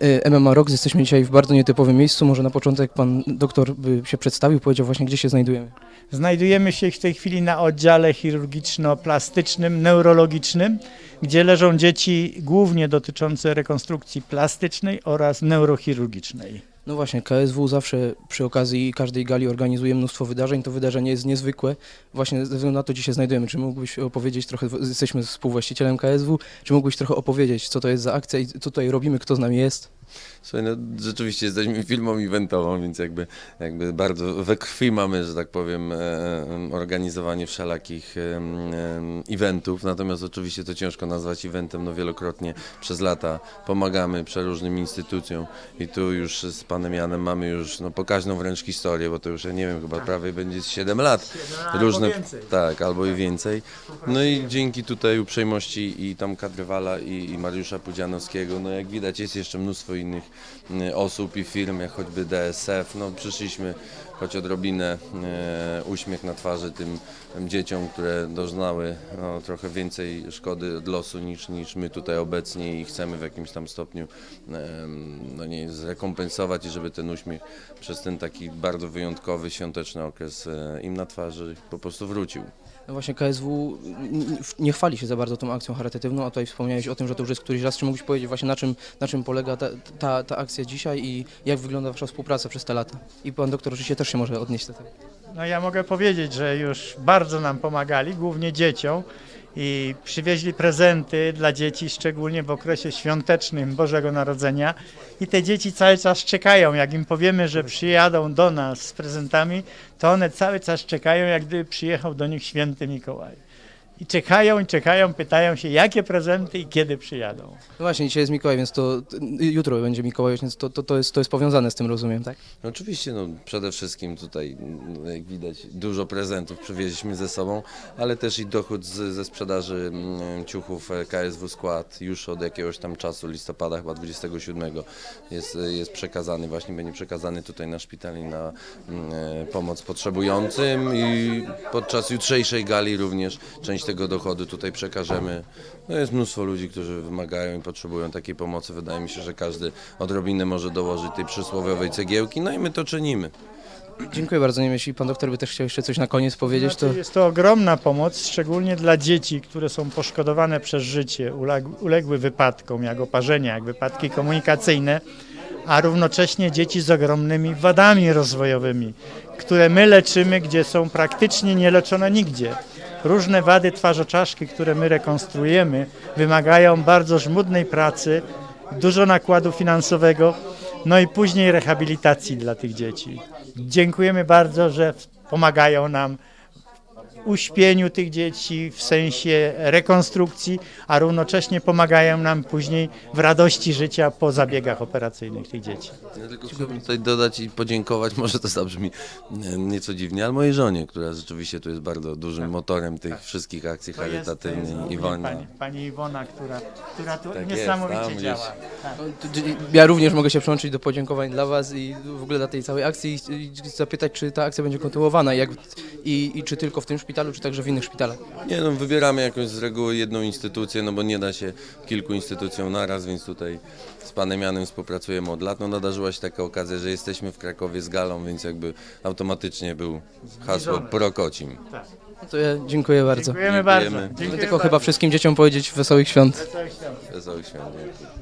E, MMA Rocks, jesteśmy dzisiaj w bardzo nietypowym miejscu. Może na początek pan doktor by się przedstawił, powiedział właśnie, gdzie się znajdujemy. Znajdujemy się w tej chwili na oddziale chirurgiczno-plastycznym, neurologicznym, gdzie leżą dzieci głównie dotyczące rekonstrukcji plastycznej oraz neurochirurgicznej. No właśnie, KSW zawsze przy okazji każdej gali organizuje mnóstwo wydarzeń. To wydarzenie jest niezwykłe. Właśnie ze względu na to, gdzie się znajdujemy. Czy mógłbyś opowiedzieć trochę, jesteśmy współwłaścicielem KSW, czy mógłbyś trochę opowiedzieć, co to jest za akcja i co tutaj robimy, kto z nami jest? Słuchaj, no rzeczywiście jesteśmy firmą eventową, więc jakby, jakby bardzo we krwi mamy, że tak powiem, e, e, organizowanie wszelakich e, e, eventów, natomiast oczywiście to ciężko nazwać eventem, no wielokrotnie przez lata pomagamy przeróżnym instytucjom i tu już z panem Janem mamy już no, pokaźną wręcz historię, bo to już, ja nie wiem, chyba prawie będzie z 7 lat. Różne, tak, albo i więcej. No i dzięki tutaj uprzejmości i tam Kadrywala i, i Mariusza Pudzianowskiego, no jak widać jest jeszcze mnóstwo innych y, osób i firm, jak choćby DSF, no przyszliśmy choć odrobinę e, uśmiech na twarzy tym dzieciom, które doznały no, trochę więcej szkody od losu niż, niż my tutaj obecni i chcemy w jakimś tam stopniu e, no nie, zrekompensować i żeby ten uśmiech przez ten taki bardzo wyjątkowy, świąteczny okres e, im na twarzy po prostu wrócił. No właśnie KSW nie chwali się za bardzo tą akcją charytatywną, a tutaj wspomniałeś o tym, że to już jest któryś raz. Czy mógłbyś powiedzieć właśnie na czym, na czym polega ta, ta, ta akcja dzisiaj i jak wygląda wasza współpraca przez te lata? I pan doktor oczywiście też się może odnieść do tego. No ja mogę powiedzieć, że już bardzo nam pomagali, głównie dzieciom i przywieźli prezenty dla dzieci, szczególnie w okresie świątecznym Bożego Narodzenia i te dzieci cały czas czekają, jak im powiemy, że przyjadą do nas z prezentami, to one cały czas czekają, jak gdyby przyjechał do nich święty Mikołaj. I czekają, i czekają, pytają się, jakie prezenty i kiedy przyjadą. No właśnie, dzisiaj jest Mikołaj, więc to t- jutro będzie Mikołaj, więc to, to, to, jest, to jest powiązane z tym, rozumiem, tak? No Oczywiście, no, przede wszystkim tutaj, mm, jak widać, dużo prezentów przywieźliśmy ze sobą, ale też i dochód z, ze sprzedaży mm, ciuchów e, KSW Skład już od jakiegoś tam czasu, listopada chyba 27 jest, jest przekazany, właśnie będzie przekazany tutaj na szpital i na mm, e, pomoc potrzebującym i podczas jutrzejszej gali również część tego dochodu tutaj przekażemy. No jest mnóstwo ludzi, którzy wymagają i potrzebują takiej pomocy. Wydaje mi się, że każdy odrobinę może dołożyć tej przysłowiowej cegiełki, no i my to czynimy. Dziękuję bardzo. Nie wiem, jeśli pan doktor by też chciał jeszcze coś na koniec powiedzieć, to... Znaczy, Jest to ogromna pomoc, szczególnie dla dzieci, które są poszkodowane przez życie, uleg- uległy wypadkom, jak oparzenia, jak wypadki komunikacyjne, a równocześnie dzieci z ogromnymi wadami rozwojowymi, które my leczymy, gdzie są praktycznie nieleczone nigdzie. Różne wady twarzoczaszki, które my rekonstruujemy, wymagają bardzo żmudnej pracy, dużo nakładu finansowego, no i później rehabilitacji dla tych dzieci. Dziękujemy bardzo, że pomagają nam uśpieniu tych dzieci w sensie rekonstrukcji, a równocześnie pomagają nam później w radości życia po zabiegach operacyjnych tych dzieci. Ja tylko chciałbym tutaj dodać i podziękować, może to zabrzmi e, nieco dziwnie, ale mojej żonie, która rzeczywiście tu jest bardzo dużym motorem tych wszystkich akcji To jest- to jest charytatywnych. głównie Iwona. Pani, pani Iwona, która, która tu Tak jest, niesamowicie gdzieś. działa. Tak. Ja również mogę się przyłączyć do podziękowań dla Was i w ogóle dla tej całej akcji i i zapytać, czy ta akcja będzie kontynuowana jak, i, i czy tylko w tym szpitalu, czy także w innych szpitalach. Nie no, wybieramy jakąś z reguły jedną instytucję, no bo nie da się kilku instytucjom naraz, więc tutaj z panem Janem współpracujemy od lat. No nadarzyła się taka okazja, że jesteśmy w Krakowie z galą, więc jakby automatycznie był hasło Prokocim. No to ja dziękuję bardzo. Dziękujemy Dziękujemy. bardzo. Dziękuję Tylko chyba wszystkim dzieciom powiedzieć wesołych świąt. Wesołych świąt. Wesołych świąt.